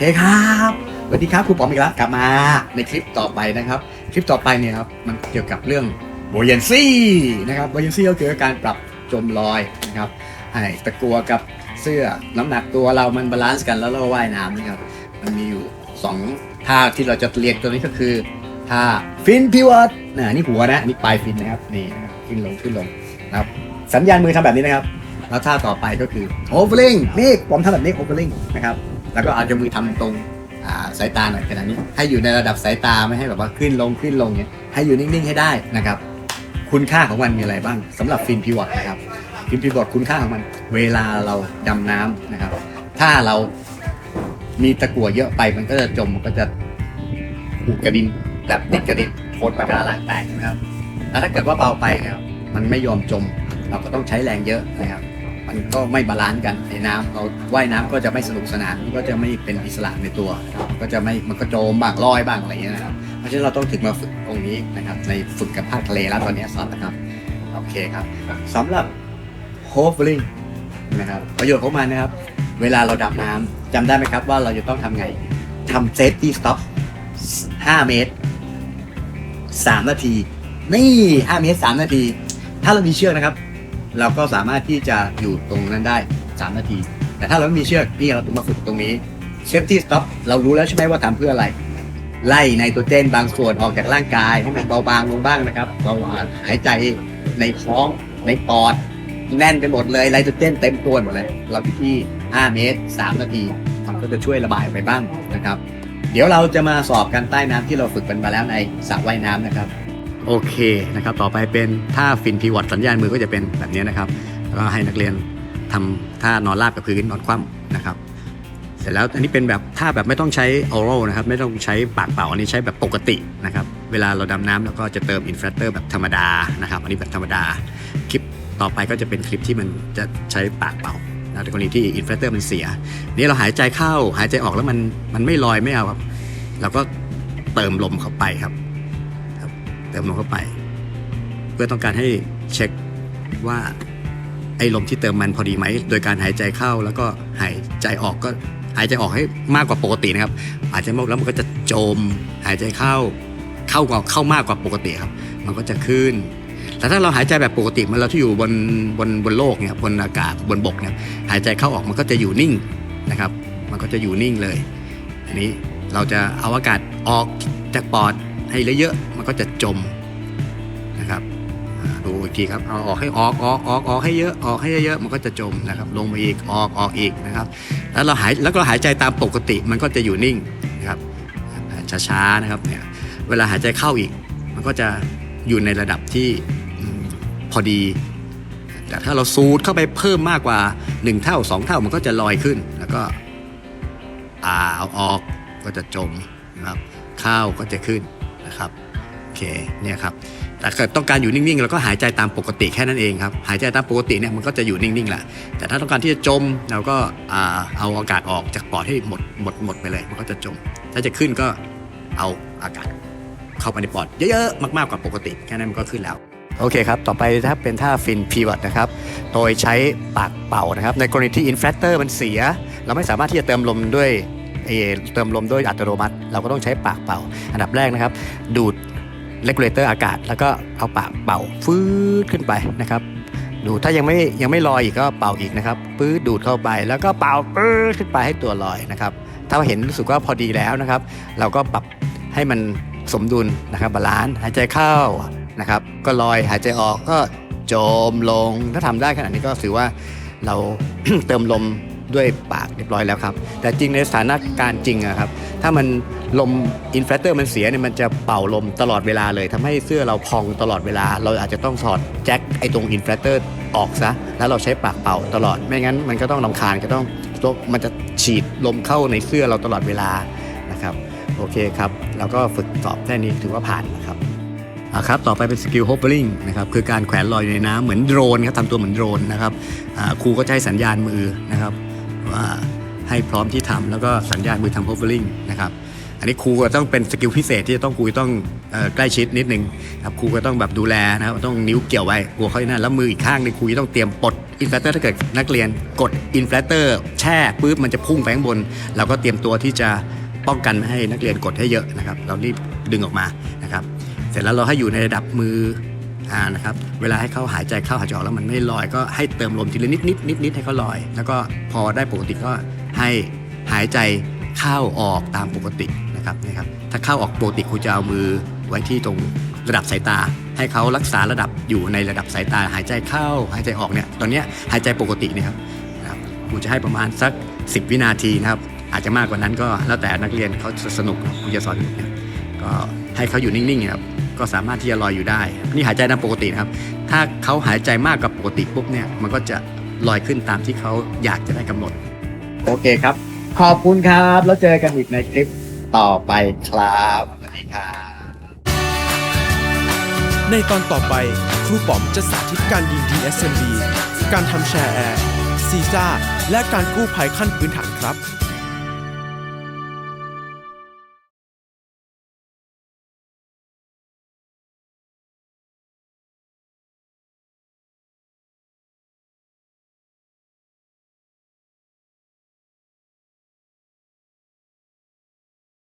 เคครับสวัสดีครับครูปอมอีกแล้วกลับมาในคลิปต่อไปนะครับ คลิปต่อไปเนี่ยครับมันเกี่ยวกับเรื่องโบเยนซี่นะครับโบเยนซี่ก็คือการปรับจมลอยนะครับให้ตะกัวกับเสื้อน้ำหนักตัวเรามันบาลานซ์กันแล้วเราว่ายน้ำนะครับมันมีอยู่สองท่าที่เราจะเรียนตัวนี้ก็คือท่าฟินพิวัตนะนี่หัวนะนี่ปลายฟินนะครับนี่นะครับขึ้นลงขึ้นลงนะครับสัญญาณมือทำแบบนี้นะครับ แล้วท่าต่อไปก็คือโอเวอร์ลิงนี่ผมทำแบบนี้โอเวอร์ลิงนะครับ แล้วก็เอาจมือทำตรงาสายตาหน่อยขนาดนี้ ให้อยู่ในระดับสายตาไม่ให้แบบว่าขึ้นลงขึ้นลงเนี่ยให้อยู่นิ่งๆให้ได้นะครับ คุณค่าของมันมีอะไรบ้างสำหรับฟินพิวอตนะครับฟินพิวอตคุณค่าของมัน เวลาเราดำน้ำนะครับ ถ้าเรามีตะกั่วเยอะไปมันก็จะจมมันก็จะผูกกระดินแบบติดกระดินโคตรปากกาหลังแตกนะครับแล้วถ้าเกิดว่าเบาไปนะครับมันไม่ยอมจม เราก็ต้องใช้แรงเยอะนะครับ มันก็ไม่บาลานซ์กันในน้ำเราว่ายน้ำก็จะไม่สนุกสนานก็จะไม่เป็นอิสระในตัวมันก็จะไม่มันก็โจมบ้างลอยบ้างอะไรอย่างเงี้ยนะครับเพราะฉะนั้นเราต้องถึงมาฝึกตรงนี้นะครับในฝึกกับภาคทะเลแล้วตอนนี้สอนนะครับโอเคครับสำหรับโฮฟลิงนะครับประโยชน์ของมันนะครับ เวลาเราดำน้ำจำได้ไหมครับว่าเราจะต้องทำไงทำเซฟตี้สต็อป5เมตร 3 นาที นี่ 5 เมตร 3 นาที ถ้าเรามีเชือกนะครับ เราก็สามารถที่จะอยู่ตรงนั้นได้ 3 นาที แต่ถ้าเราไม่มีเชือกนี่เราต้องมาฝึกตรงนี้ safety stop เรารู้แล้วใช่ไหมว่าทำเพื่ออะไร ไล่ไนโตรเจนบางส่วนออกจากร่างกายให้มันเบาบางลงบ้างนะครับเราหายใจในท้องในปอด แน่นไปหมดเลยไนโตรเจนเต็มตัวหมดเลย เราอยู่ที่ 5 เมตร 3 นาทีมันก็จะช่วยระบายไปบ้างนะครับ เดี๋ยวเราจะมาสอบกันใต้น้ำที่เราฝึกกันมาแล้วในสระว่ายน้ำนะครับ โอเคนะครับ ต่อไปเป็นท่าฟินพีวอตสัญญาณมือก็จะเป็นแบบนี้นะครับ แล้วก็ให้นักเรียนทำท่านอนราบกับพื้นนอนคว่ำนะครับ เสร็จแล้วอันนี้เป็นแบบท่าแบบไม่ต้องใช้ออรัลนะครับ ไม่ต้องใช้ปากเป่า อันนี้ใช้แบบปกตินะครับ เวลาเราดำน้ำแล้วก็จะเติมอินฟลเตอร์แบบธรรมดานะครับ อันนี้แบบธรรมดา คลิปต่อไปก็จะเป็นคลิปที่มันจะใช้ปากเป่าในกรณีที่อินฟลเตอร์มันเสีย นี่เราหายใจเข้าหายใจออกแล้วมันมันไม่ลอยไม่เอาครับ เราก็เติมลมเข้าไปครับ เติมลมเข้าไป เพื่อต้องการให้เช็คว่าไอ้ลมที่เติมมันพอดีไหม โดยการหายใจเข้าแล้วก็หายใจออกก็หายใจออกให้มากกว่าปกตินะครับหายใจมากแล้วมันก็จะจม หายใจเข้าเข้ากว่าเข้ามากกว่าปกติครับ มันก็จะขึ้น แต่ถ้าเราหายใจแบบปกติมันเราที่อยู่บนบนบนโลกเนี่ยบนอากาศบนบกเนี่ยหายใจเข้าออกมันก็จะอยู่นิ่งนะครับ มันก็จะอยู่นิ่งเลยอันนี้เราจะเอาอากาศออกจากปอด ให้เยอะๆมันก็จะจมนะครับดูอีกทีครับเอาออกให้ออกออกออกออกให้เยอะออกให้เยอะๆมันก็จะจมนะครับลงมาอีกออกออกอีกนะครับ แล้วเราหายแล้วก็หายใจตามปกติมันก็จะอยู่นิ่งนะครับช้าๆนะครับเนี่ยเวลาหายใจเข้าอีก มันก็จะอยู่ในระดับที่พอดี แต่ถ้าเราสูดเข้าไปเพิ่มมากกว่า 1 เท่า 2 เท่ามันก็จะลอยขึ้น แล้วก็อ่าเอาออกก็จะจมนะครับเข้าก็จะขึ้น นะครับโอเคเนี่ยครับแต่เกิดต้องการอยู่นิ่งๆเราก็หายใจตามปกติแค่นั้นเองครับหายใจตามปกติเนี่ยมันก็จะอยู่นิ่งๆแหละแต่ถ้าต้องการที่จะจมเราก็เอาอากาศออกจากปอดให้หมดหมดหมดไปเลยมันก็จะจม ถ้าจะขึ้นก็เอาอากาศเข้าไปในปอดเยอะๆมากๆกว่าปกติแค่นั้นมันก็ขึ้นแล้วโอเคครับ ต่อไปถ้าเป็นท่าฟินพีวัตนะครับ โดยใช้ปากเป่านะครับ ในกรณีที่อินฟลเตอร์มันเสีย เราไม่สามารถที่จะเติมลมด้วย เอเติมลมด้วยอัตโนมัติ เราก็ต้องใช้ปากเป่า อันดับแรกนะครับ ดูดเลกูเลเตอร์อากาศ แล้วก็เอาปากเป่าฟืดขึ้นไปนะครับ ดูถ้ายังไม่ยังไม่ลอยอีกก็เป่าอีกนะครับปื๊ดดูดเข้าไปแล้วก็เป่าปื๊ดขึ้นไปให้ตัวลอยนะครับ ถ้าเห็นรู้สึกว่าพอดีแล้วนะครับ เราก็ปรับให้มันสมดุลนะครับบาลานซ์หายใจเข้านะครับ ก็ลอยหายใจออกก็จมลงถ้าทำได้ขนาดนี้ก็ถือว่าเราเติมลม ด้วยปากเรียบร้อยแล้วครับ แต่จริงในสถานการณ์จริงอะครับ ถ้ามันลมอินฟลเตอร์มันเสียเนี่ยมันจะเป่าลมตลอดเวลาเลยทำให้เสื้อเราพองตลอดเวลา เราอาจจะต้องถอดแจ็คไอ้ตรงอินฟลเตอร์ออกซะ แล้วเราใช้ปากเป่าตลอด ไม่งั้นมันก็ต้องลำคาญก็ต้องมันจะฉีดลมเข้าในเสื้อเราตลอดเวลานะครับ โอเคครับแล้วก็ฝึกสอบแค่นี้ถือว่าผ่านนะครับอ่าครับ ต่อไปเป็นสกิลโฮ v เ r อริงนะครับ คือการแขวนลอยอยู่ในน้ำเหมือนโดรนครับทำตัวเหมือนโดรนนะครับครูก็จะให้สัญญาณมือนะครับ ว่าให้พร้อมที่ทำแล้วก็สัญญาณมือทำโฮเ r อร์ลิงนะครับอันนี้ครูก็ต้องเป็นสกิลพิเศษที่จะต้องครูต้องออใกล้ชิดนิดนึงครับครูก็ต้องแบบดูแลนะครับต้องนิ้วเกี่ยวไว้กลัวเขานั่นแล้วมืออีกข้างนึงครูต้องเตรียมปลดอินฟลเตอร์ถ้าเกิดนักเรียนกดอินฟลเตอร์แช่ปุ๊บมันจะพุ่งไปข้างบน เราก็เตรียมตัวที่จะป้องกันไม่ให้นักเรียนกดให้เยอะนะครับ เรารีบดึงออกมานะครับ เสร็จแล้วเราให้อยู่ในระดับมือ อ่านะครับเวลาให้เขาหายใจเข้าหายใจออกแล้วมันไม่ลอยก็ให้เติมลมทีละนิดนิดนิดนิดให้เขาลอย แล้วก็พอได้ปกติก็ให้หายใจเข้าออกตามปกตินะครับนะครับถ้าเข้าออกปกติครูจะเอามือไว้ที่ตรงระดับสายตา ให้เขารักษาระดับอยู่ในระดับสายตา หายใจเข้าหายใจออกเนี่ยตอนนี้หายใจปกตินี่ครับนะครับครูจะให้ประมาณสัก 10 วินาทีนะครับอาจจะมากกว่านั้นก็แล้วแต่นักเรียนเขาสนุกครูจะสอนก็ให้เขาอยู่นิ่งๆครับ ก็สามารถที่จะลอยอยู่ได้ นี่หายใจตามปกตินะครับ ถ้าเขาหายใจมากกว่าปกติปุ๊บเนี่ยมันก็จะลอยขึ้นตามที่เขาอยากจะได้กำหนด โอเคครับ ขอบคุณครับ แล้วเจอกันอีกในคลิปต่อไปครับสวัสดีครับในตอนต่อไปครูป๋อมจะสาธิตการยิง DSMB การทำแชร์แอร์ซีซ่าและการกู้ภัยขั้นพื้นฐานครับ